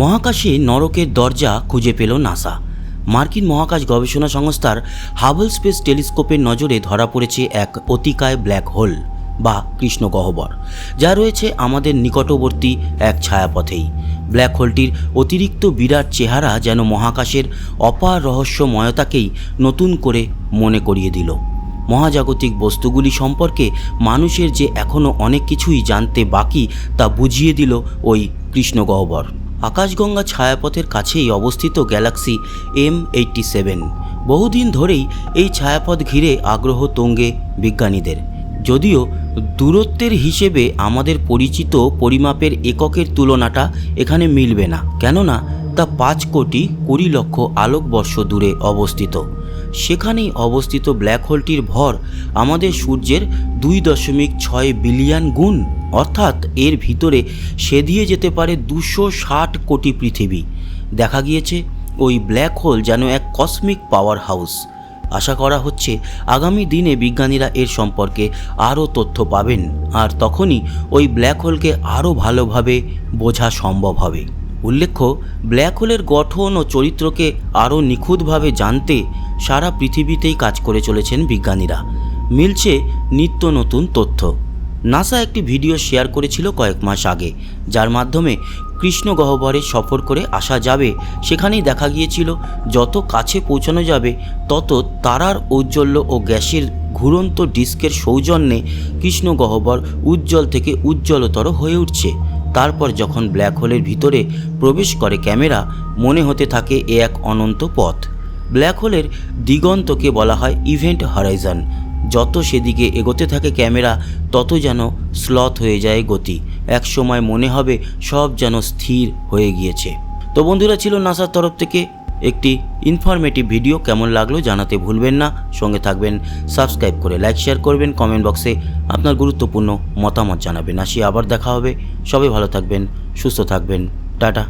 মহাকাশে নরকের দরজা খুঁজে পেল নাসা। মার্কিন মহাকাশ গবেষণা সংস্থার হাবল স্পেস টেলিস্কোপের নজরে ধরা পড়েছে এক অতিকায় ব্ল্যাক হোল বা কৃষ্ণ গহ্বর, যা রয়েছে আমাদের নিকটবর্তী এক ছায়াপথেই। ব্ল্যাক হোলটির অতিরিক্ত বিরাট চেহারা যেন মহাকাশের অপার রহস্যময়তাকেই নতুন করে মনে করিয়ে দিল। মহাজাগতিক বস্তুগুলি সম্পর্কে মানুষের যে এখনও অনেক কিছুই জানতে বাকি তা বুঝিয়ে দিল ওই কৃষ্ণগহ্বর আকাশগঙ্গা ছায়াপথের কাছেই অবস্থিত গ্যালাক্সি এম এইটটি সেভেন। বহুদিন ধরেই এই ছায়াপথ ঘিরে আগ্রহ তঙ্গে বিজ্ঞানীদের। যদিও দূরত্বের হিসেবে আমাদের পরিচিত পরিমাপের এককের তুলনাটা এখানে মিলবে না, কেননা তা পাঁচ কোটি কুড়ি লক্ষ আলোকবর্ষ দূরে অবস্থিত। সেখানেই অবস্থিত ব্ল্যাক হোলটির ভর আমাদের সূর্যের দুই দশমিক ছয় বিলিয়ন গুণ। অর্থাৎ এর ভিতরে সেদিয়ে যেতে পারে দুশো ষাট কোটি পৃথিবী। দেখা গিয়েছে, ওই ব্ল্যাক হোল যেন এক কসমিক পাওয়ার হাউস। আশা করা হচ্ছে, আগামী দিনে বিজ্ঞানীরা এর সম্পর্কে আরও তথ্য পাবেন। আর তখনই ওই ব্ল্যাক হোলকে আরও ভালোভাবে বোঝা সম্ভব হবে। উল্লেখ্য, ব্ল্যাক হোলের গঠন ও চরিত্রকে আরও নিখুঁতভাবে জানতে সারা পৃথিবীতেই কাজ করে চলেছেন বিজ্ঞানীরা। মিলছে নিত্য নতুন তথ্য। নাসা একটি ভিডিও শেয়ার করেছিল কয়েক মাস আগে, যার মাধ্যমে কৃষ্ণ গহ্বরে সফর করে আসা যাবে, সেখানেই দেখা গিয়েছিল, যত কাছে পৌঁছানো যাবে, তত তারার ঔজ্জ্বল্য ও গ্যাসের ঘুরন্ত ডিস্কের সৌজন্যে কৃষ্ণ গহ্বর উজ্জ্বল থেকে উজ্জ্বলতর হয়ে উঠছে। তারপর যখন ব্ল্যাক হোলের ভিতরে প্রবেশ করে ক্যামেরা, মনে হতে থাকে এ এক অনন্ত পথ। ব্ল্যাক হোলের দিগন্তকে বলা হয় ইভেন্ট হরাইজন। যত সেদিকে এগোতে থাকে ক্যামেরা, তত যেন স্লথ হয়ে যায় গতি। এক সময় মনে হবে সব যেন স্থির হয়ে গিয়েছে। তো বন্ধুরা, ছিল নাসার তরফ থেকে একটি ইনফরমেটিভ ভিডিও কেমন লাগল জানাতে ভুলবেন না। সঙ্গে থাকবেন সাবস্ক্রাইব করে লাইক শেয়ার করবেন কমেন্ট বক্সে আপনার গুরুত্বপূর্ণ মতামত জানাবেন। আসি আবার দেখা হবে। সবাই ভালো থাকবেন, সুস্থ থাকবেন। টাটা।